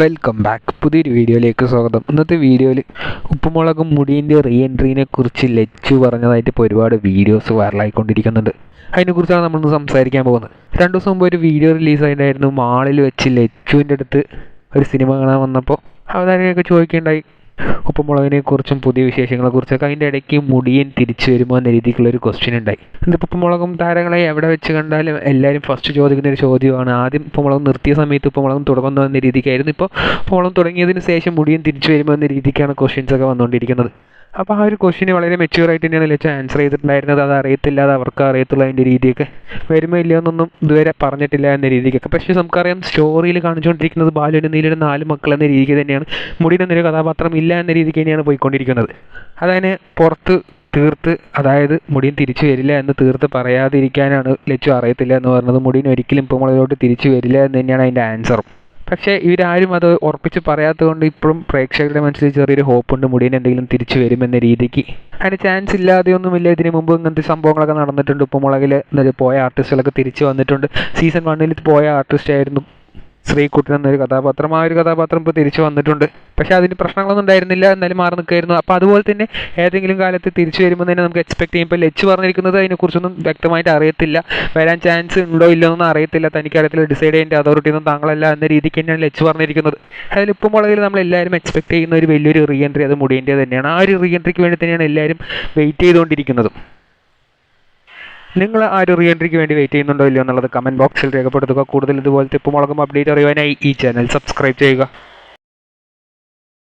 Welcome back. പുതിയൊരു വീഡിയോയിലേക്ക് സ്വാഗതം. ഇന്നത്തെ വീഡിയോയിൽ ഉപ്പുമുളകും മുടിയിന്റെ റീ എൻട്രീനെ കുറിച്ച് ലച്ചു പറഞ്ഞതായിട്ട് ഇപ്പോൾ ഒരുപാട് വീഡിയോസ് വൈറലായിക്കൊണ്ടിരിക്കുന്നുണ്ട്. അതിനെക്കുറിച്ചാണ് നമ്മളിന്ന് സംസാരിക്കാൻ പോകുന്നത്. രണ്ട് ദിവസം മുമ്പ് ഒരു വീഡിയോ റിലീസ് ആയിട്ടുണ്ടായിരുന്നു മാളിൽ വെച്ച് ലച്ചുവിന്റെ അടുത്ത് ഒരു സിനിമ കാണാൻ വന്നപ്പോൾ അവതാരകയൊക്കെ ചോദിക്കുകയുണ്ടായി. ഉപ്പുമുളകിനെ കുറിച്ചും പുതിയ വിശേഷങ്ങളെ കുറിച്ചൊക്കെ അതിന്റെ ഇടയ്ക്ക് മുടിയൻ തിരിച്ചു വരുമോ എന്ന രീതിക്കുള്ള ഒരു ക്വസ്റ്റ്യൻ ഉണ്ടായി. ഇതിപ്പോൾ ഉപ്പുമുളകും താരങ്ങളെ എവിടെ വെച്ച് കണ്ടാലും എല്ലാവരും ഫസ്റ്റ് ചോദിക്കുന്ന ഒരു ചോദ്യമാണ്. ആദ്യം ഉപ്പുമുളകം നിർത്തിയ സമയത്ത് ഉപ്പുമുളകം തുടങ്ങുന്നു എന്ന രീതിക്കായിരുന്നു. ഇപ്പോൾ ഉപ്പുമുളകം തുടങ്ങിയതിന് ശേഷം മുടിയൻ തിരിച്ചു വരുമോ എന്ന രീതിക്കാണ് ക്വസ്റ്റ്യൻസ് ഒക്കെ വന്നുകൊണ്ടിരിക്കുന്നത്. അപ്പോൾ ആ ഒരു ക്വസ്റ്റിന് വളരെ മെച്യൂർ ആയിട്ട് തന്നെയാണ് ലച്ച ആൻസർ ചെയ്തിട്ടുണ്ടായിരുന്നത്. അത് അറിയത്തില്ല അത് അവർക്ക് അറിയത്തുള്ള അതിന്റെ രീതിയൊക്കെ. വരുമോ ഇല്ലയോ എന്നൊന്നും ഇതുവരെ പറഞ്ഞിട്ടില്ല എന്ന രീതിക്കൊക്കെ. പക്ഷേ നമുക്കറിയാം സ്റ്റോറിയിൽ കാണിച്ചുകൊണ്ടിരിക്കുന്നത് ബാലുവിന്റെ നീലയുടെ നാല് മക്കൾ എന്ന രീതിക്ക് തന്നെയാണ്. മുടിയുടെ എന്നൊരു കഥാപാത്രം ഇല്ല എന്ന രീതിക്ക് തന്നെയാണ് പോയിക്കൊണ്ടിരിക്കുന്നത്. അതായത് പുറത്ത് തീർത്ത് അതായത് മുടിയൻ തിരിച്ചു വരില്ല എന്ന് തീർത്ത് പറയാതിരിക്കാനാണ് ലച്ചു അറിയത്തില്ല എന്ന് പറഞ്ഞത്. മുടിയൻ ഒരിക്കലും ഇപ്പോൾ മുളകിലോട്ട് തിരിച്ചു വരില്ല എന്ന് തന്നെയാണ് അതിന്റെ ആൻസറും പക്ഷേ ഇവരാരും അത് ഉറപ്പിച്ച് പറയാത്തതുകൊണ്ട് ഇപ്പോഴും പ്രേക്ഷകരുടെ മനസ്സിൽ ചെറിയൊരു ഹോപ്പുണ്ട് മുടിയൻ എന്തെങ്കിലും തിരിച്ചു വരുമെന്ന രീതിക്ക്. അതിന് ചാൻസ് ഇല്ലാതെയൊന്നുമില്ല. ഇതിനു മുമ്പ് ഇങ്ങനത്തെ സംഭവങ്ങളൊക്കെ നടന്നിട്ടുണ്ട്. ഉപ്പുമുളകിൽ മുളകിൽ പോയ ആർട്ടിസ്റ്റുകളൊക്കെ തിരിച്ചു വന്നിട്ടുണ്ട്. സീസൺ വണ്ണിൽ പോയ ആർട്ടിസ്റ്റ് ആയിരുന്നു ശ്രീകുട്ടൻ എന്നൊരു കഥാപാത്രം ആ ഒരു കഥാപാത്രം ഇപ്പോൾ തിരിച്ചു വന്നിട്ടുണ്ട്. പക്ഷെ അതിന് പ്രശ്നങ്ങളൊന്നും ഉണ്ടായിരുന്നില്ല എന്നാലും മാറി നിൽക്കുമായിരുന്നു അപ്പോൾ അതുപോലെ തന്നെ ഏതെങ്കിലും കാലത്ത് തിരിച്ചു വരുമ്പോൾ തന്നെ നമുക്ക് എക്സ്പെക്ട് ചെയ്യും. ഇപ്പോൾ ലച്ച് പറഞ്ഞിരിക്കുന്നത് അതിനെക്കുറിച്ചൊന്നും വ്യക്തമായിട്ട് അറിയത്തില്ല. വരാൻ ചാൻസ് ഉണ്ടോ ഇല്ലോ എന്നൊന്നും അറിയത്തില്ല. തനിക്കറിയത്തില്ല ഡിസൈഡ് ചെയ്യേണ്ട അതോറിറ്റി ഒന്നും താങ്കളല്ല എന്ന രീതിക്ക് തന്നെയാണ് ലച്ച് പറഞ്ഞിരിക്കുന്നത്. അതിൽ ഇപ്പോൾ മുളകിൽ നമ്മൾ എല്ലാവരും എക്സ്പെക്ട് ചെയ്യുന്ന ഒരു വലിയൊരു റീ എൻട്രി അത് മുടിയേണ്ടത് തന്നെയാണ്. ആ ഒരു റീ എൻട്രിക്ക് വേണ്ടി തന്നെയാണ് എല്ലാവരും വെയിറ്റ് ചെയ്തുകൊണ്ടിരിക്കുന്നതും. നിങ്ങൾ ആ ഒരു റീ എൻട്രിക്ക് വേണ്ടി വെയിറ്റ് ചെയ്യുന്നുണ്ടോ ഇല്ലയോ എന്നുള്ളത് കമന്റ് ബോക്സിൽ രേഖപ്പെടുത്തുക. കൂടുതൽ ഇതുപോലത്തെ ഉപ്പുമുളകും അപ്ഡേറ്റ് അറിയുവാനായി ഈ ചാനൽ സബ്സ്ക്രൈബ് ചെയ്യുക.